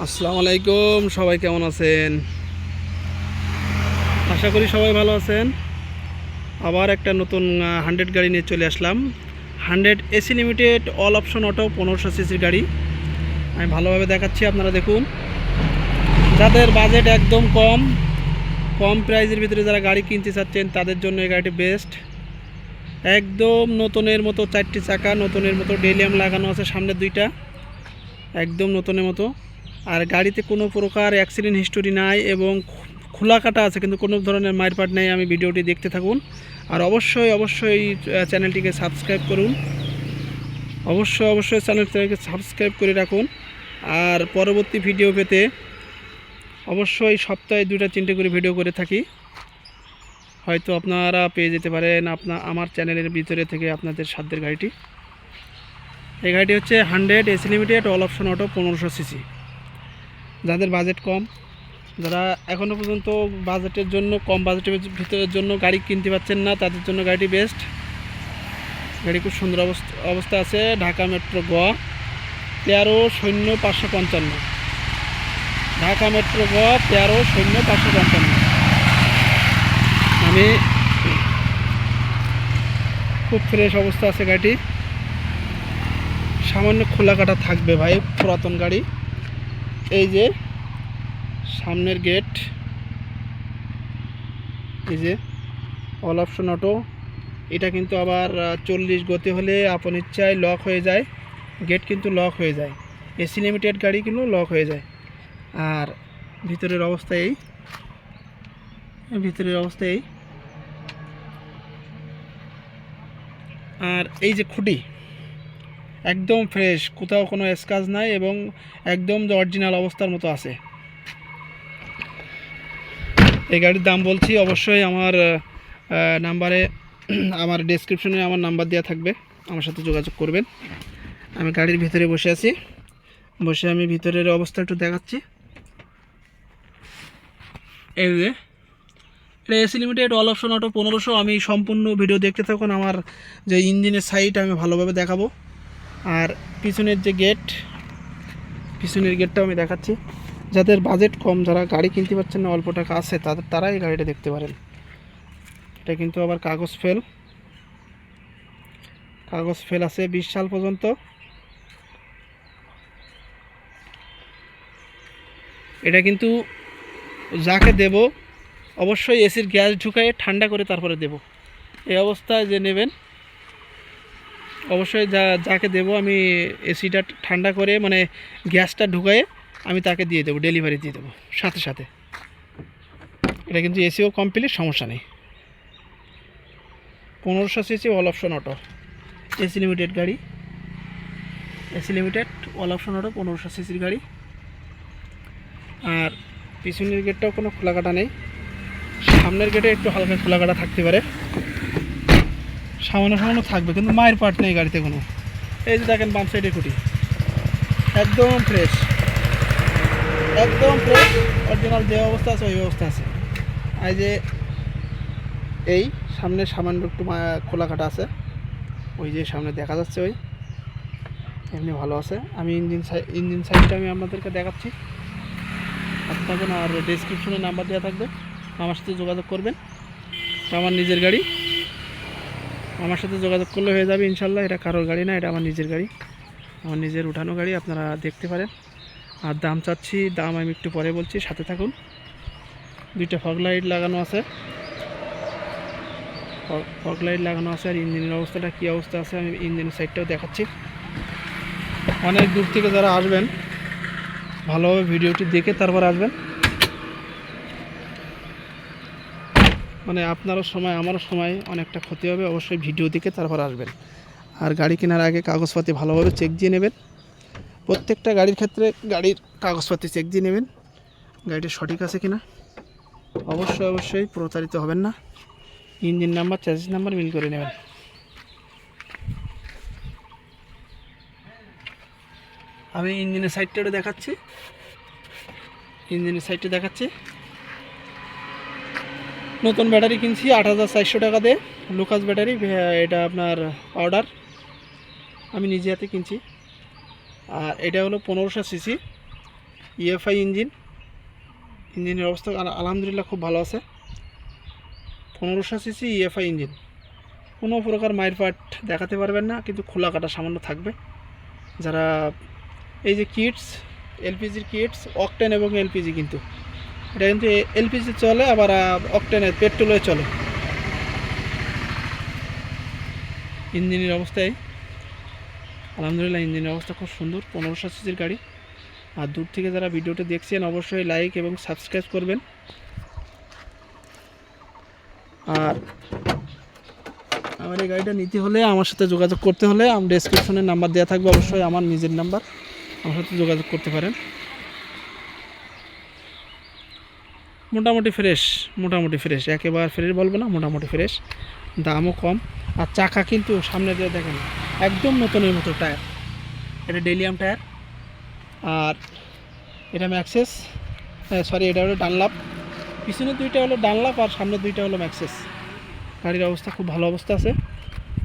আসসালামু আলাইকুম, সবাই কেমন আছেন? আশা করি সবাই ভালো আছেন। আবার একটা নতুন হান্ড্রেড গাড়ি নিয়ে চলে আসলাম। Hundred AC limited all option auto, পনেরোশো সিসির গাড়ি। আমি ভালোভাবে দেখাচ্ছি, আপনারা দেখুন। যাদের বাজেট একদম কম কম প্রাইসের ভিতরে যারা গাড়ি কিনতে চাচ্ছেন, তাদের জন্য এই গাড়িটি বেস্ট। একদম নতুনের মতো চারটি চাকা, নতুনের মতো ডেলিয়াম লাগানো আছে সামনে দুইটা। একদম নতুনের মতো। আর গাড়িতে কোনো প্রকার অ্যাক্সিডেন্ট হিস্টোরি নাই এবং খোলা কাটা আছে, কিন্তু কোনো ধরনের মারপাট নেই, আমি ভিডিওটি দেখতে থাকুন। আর অবশ্যই অবশ্যই চ্যানেলটিকে সাবস্ক্রাইব করুন। অবশ্যই অবশ্যই চ্যানেলটিকে সাবস্ক্রাইব করে রাখুন। আর পরবর্তী ভিডিও পেতে অবশ্যই সপ্তাহে দুটা তিনটে করে ভিডিও করে থাকি। হয়তো আপনারা পেয়ে যেতে পারেন আপনা, আমার চ্যানেলের ভিতরে থেকে আপনাদের সাধ্যের গাড়িটি। এই গাড়িটি হচ্ছে hundred AC limited all option auto পনেরোশো সিসি যাদের বাজেট কম, যারা এখনও পর্যন্ত বাজেটের জন্য, কম বাজেটের ভিতরের জন্য গাড়ি কিনতে পারছেন না, তাদের জন্য গাড়িটি বেস্ট গাড়ি খুব সুন্দর অবস্থা অবস্থা আছে, ঢাকা মেট্রো গ, তেরো শূন্য পাঁচশো পঞ্চান্ন। ঢাকা মেট্রো গ, তেরো শূন্য পাঁচশো পঞ্চান্ন। আমি খুব ফ্রেশ অবস্থা আছে গাড়িটি। সামান্য খোলা কাটা থাকবে ভাই, পুরাতন গাড়ি। এই যে সামনের গেট। এই যে অল অপশন অটো এটা কিন্তু আবার চল্লিশ গতি হলে আপন ইচ্ছায় লক হয়ে যায়। গেট কিন্তু লক হয়ে যায়। এসি লিমিটেড গাড়ি কিন্তু লক হয়ে যায়। আর ভিতরের অবস্থা এই ভিতরের অবস্থা এই। আর এই যে খুঁটি একদম ফ্রেশ কোথাও কোনো স্কাচ নাই এবং একদম অরিজিনাল অবস্থার মতো আছে। এই গাড়ির দাম বলছি, অবশ্যই আমার নাম্বারে আমার ডেসক্রিপশনে আমার নাম্বার দেওয়া থাকবে, আমার সাথে যোগাযোগ করবেন। আমি গাড়ির ভিতরে বসে আছি, বসে আমি ভিতরের অবস্থা একটু দেখাচ্ছি। এই যে, এটা AC limited all option auto পনেরোশো, আমি সম্পূর্ণ ভিডিও দেখতে থাকুন, আমার যে ইঞ্জিনের সাইট আমি ভালোভাবে দেখাবো। আর পিছনের যে গেট পিছনের গেটটাও আমি দেখাচ্ছি। যাদের বাজেট কম, যারা গাড়ি কিনতে পারছেন না, অল্প টাকা আছে তাদের তারা এই গাড়িটা দেখতে পারেন। এটা কিন্তু আবার কাগজ ফেল কাগজ ফেল আছে বিশ সাল পর্যন্ত। এটা কিন্তু যাকে দেব, অবশ্যই এসির গ্যাস ঢুকায়ে ঠান্ডা করে তারপরে দেব। এই অবস্থায় যে নেবেন অবশ্যই যা, যাকে দেব আমি এসিটা ঠান্ডা করে মানে গ্যাসটা ঢুকায়ে আমি তাকে দিয়ে দেবো, ডেলিভারি দিয়ে দেবো, সাথে সাথে। এটা কিন্তু এসিও কমপ্লিট, সমস্যা নেই। পনেরোশো CC all option auto, AC limited গাড়ি। AC limited, all option auto, পনেরোশো সিসির গাড়ি। আর পিছনের গেটটাও কোনো খোলাকাটা নেই। সামনের গেটে একটু হালকা খোলাকাটা থাকতে পারে। সামান্য সামান্য থাকবে, কিন্তু মায়ের পার্ট নেই গাড়িতে কোনো। এই যে দেখেন বাম সাইডে খুঁটি। একদম ফ্রেশ একদম ফ্রেশ অরিজিনাল যে অবস্থা আছে, ওই অবস্থা আছে। এই যে এই, সামনে সামান্য একটু খোলা কাটা আছে। ওই যে সামনে দেখা যাচ্ছে ওই। এমনি ভালো আছে। আমি ইঞ্জিন সাইড ইঞ্জিন সাইডটা আমি আপনাদেরকে দেখাচ্ছি। আর ডিসক্রিপশনে নাম্বার দেওয়া থাকবে। আমার সাথে যোগাযোগ করবেন। আমার নিজের গাড়ি। আমার সাথে যোগাযোগ করলে হয়ে যাবে ইনশাল্লাহ। এটা কারোর গাড়ি না, এটা আমার নিজের গাড়ি। আমার নিজের উঠানো গাড়ি, আপনারা দেখতে পারেন। আর দাম চাচ্ছি, দাম আমি একটু পরে বলছি, সাথে থাকুন। দুইটা ফগ লাইট লাগানো আছে। ফগ লাইট লাগানো আছে, আর ইঞ্জিনের অবস্থাটা কী অবস্থা আছে, আমি ইঞ্জিনের সাইডটাও দেখাচ্ছি। অনেক দূর থেকে যারা আসবেন, ভালোভাবে ভিডিওটি দেখে তারপর আসবেন। মানে আপনারও সময়, আমারও সময়, অনেকটা ক্ষতি হবে, অবশ্যই ভিডিও দেখে তারপর আসবেন। আর গাড়ি কেনার আগে কাগজপাতি ভালোভাবে চেক দিয়ে নেবেন। প্রত্যেকটা গাড়ির ক্ষেত্রে গাড়ির কাগজপাতি চেক দিয়ে নেবেন, গাড়িটা সঠিক আছে কিনা। অবশ্যই অবশ্যই প্রতারিত হবেন না। ইঞ্জিন নাম্বার চ্যাসিস নাম্বার মিল করে নেবেন। আমি ইঞ্জিনের সাইডটা দেখাচ্ছি। ইঞ্জিনের সাইডটা দেখাচ্ছি। নতুন ব্যাটারি কিনছি, আট হাজার চারশো টাকা দিয়ে। লুকাস ব্যাটারি এটা আপনার পাউডার আমি নিজে হাতে কিনছি। আর এটা হলো পনেরোশো সিসি ইএফআই ইঞ্জিন ইঞ্জিনের অবস্থা আলহামদুলিল্লাহ খুব ভালো আছে। পনেরোশো সিসি ইএফআই ইঞ্জিন কোনো প্রকার মায়ের পাট দেখাতে পারবেন না, কিন্তু খোলা কাটা সামান্য থাকবে। যারা এই যে কিটস এলপিজির কিটস অকটেন এবং এলপিজি কিন্তু। এটা কিন্তু এলপিজি চলে, আবার অকটেনের পেট্রোলে চলে। ইঞ্জিনের অবস্থায়, আলহামদুলিল্লাহ ইঞ্জিনের অবস্থা খুব সুন্দর পনেরোশো সিসির গাড়ি। আর দূর থেকে যারা ভিডিওটা দেখছেন, অবশ্যই লাইক এবং সাবস্ক্রাইব করবেন। আর আমার এই গাড়িটা নিতে হলে আমার সাথে যোগাযোগ করতে হলে আমার ডেসক্রিপশনে নাম্বার দেওয়া থাকবে, অবশ্যই আমার নিজের নাম্বার আমার সাথে যোগাযোগ করতে পারেন। মোটামুটি ফ্রেশ মোটামুটি ফ্রেশ একেবারে ফ্রেশ বলব না, মোটামুটি ফ্রেশ দামও কম। আর চাকা কিন্তু সামনে দিয়ে দেখেন, একদম নতুনের মতো টায়ার এটা ডেলিয়াম টায়ার আর এটা ম্যাক্সেস সরি এটা হলো ডানলাপ পিছনে দুইটা হলো ডানলাপ আর সামনে দুইটা হলো ম্যাক্সেস গাড়ির অবস্থা খুব ভালো অবস্থা আছে।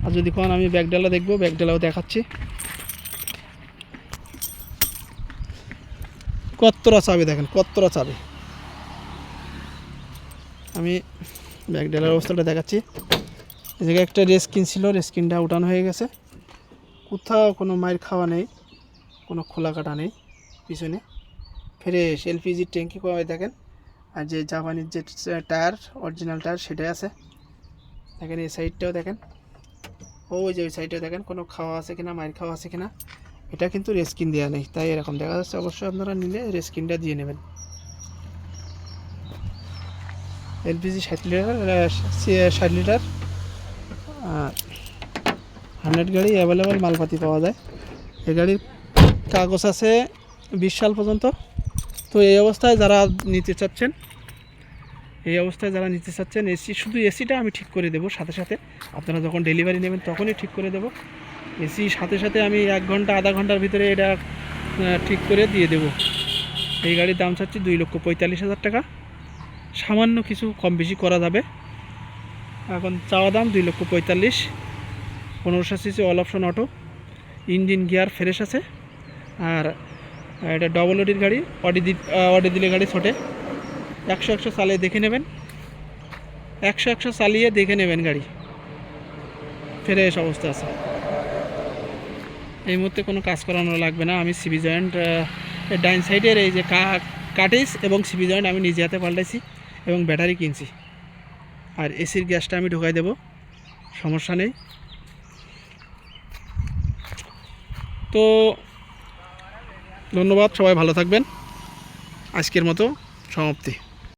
আর যদি কোন আমি ব্যাগডালা দেখব ব্যাগডালাও দেখাচ্ছি। কত্তরা চাবি দেখেন কত্তরা চাবি। আমি ব্যাগডালার অবস্থাটা দেখাচ্ছি। জায়গায় একটা রেস্কিন ছিল রেস্কিনটা উঠানো হয়ে গেছে। কোথাও কোনো মায়ের খাওয়া নেই, কোনো খোলা কাটা নেই, পিছনে। ফ্রেশ এলপিজির ট্যাঙ্কি কমে দেখেন। আর যে জাপানির যে টায়ার অরিজিনাল টায়ার, সেটাই আছে। দেখেন, এই সাইডটাও দেখেন। ওই যে ওই সাইডটা দেখেন, কোনো খাওয়া আছে কিনা, মায়ের খাওয়া আছে কিনা। এটা কিন্তু রেস্কিন দেওয়া নেই, তাই এরকম দেখা যাচ্ছে। অবশ্যই আপনারা নিলে রেস্কিনটা দিয়ে নেবেন। এলপিজি ষাট লিটার ষাট লিটার। আর হান্ড্রেড গাড়ি অ্যাভেলেবেল মালপাতি পাওয়া যায়। এই গাড়ির কাগজ আছে বিশ সাল পর্যন্ত। তো এই অবস্থায় যারা নিতে চাচ্ছেন, এই অবস্থায় যারা নিতে চাচ্ছেন এসি শুধু এসিটা আমি ঠিক করে দেবো সাথে সাথে। আপনারা যখন ডেলিভারি নেবেন তখনই ঠিক করে দেবো। এসি সাথে সাথে আমি এক ঘণ্টা, আধা ঘণ্টার ভিতরে এটা ঠিক করে দিয়ে দেবো। এই গাড়ির দাম চাচ্ছি দুই লক্ষ পঁয়তাল্লিশ হাজার টাকা। সামান্য কিছু কম বেশি করা যাবে। এখন চাওয়া দাম দুই লক্ষ পঁয়তাল্লিশ। পনেরোশো CC all option auto. Engine gear fresh আছে। আর এটা ডবল ওডির গাড়ি। অডি দি অডি দিলে গাড়ি ছোটে। একশো একশো চালিয়ে দেখে নেবেন। একশো একশো চালিয়ে দেখে নেবেন গাড়ি। ফ্রেশ অবস্থা আছে। এই মুহূর্তে কোনো কাজ করানো লাগবে না। আমি সিবি জয়েন্ট ডাইন সাইডের এই যে কাটেজ এবং সিবি জয়েন্ট আমি নিজে হাতে পাল্টাইছি। এবং ব্যাটারি কিনছি। আর এসির গ্যাসটা আমি ঢোকাই দেব, সমস্যা নেই। তো ধন্যবাদ, সবাই ভালো থাকবেন। আজকের মতো সমাপ্তি।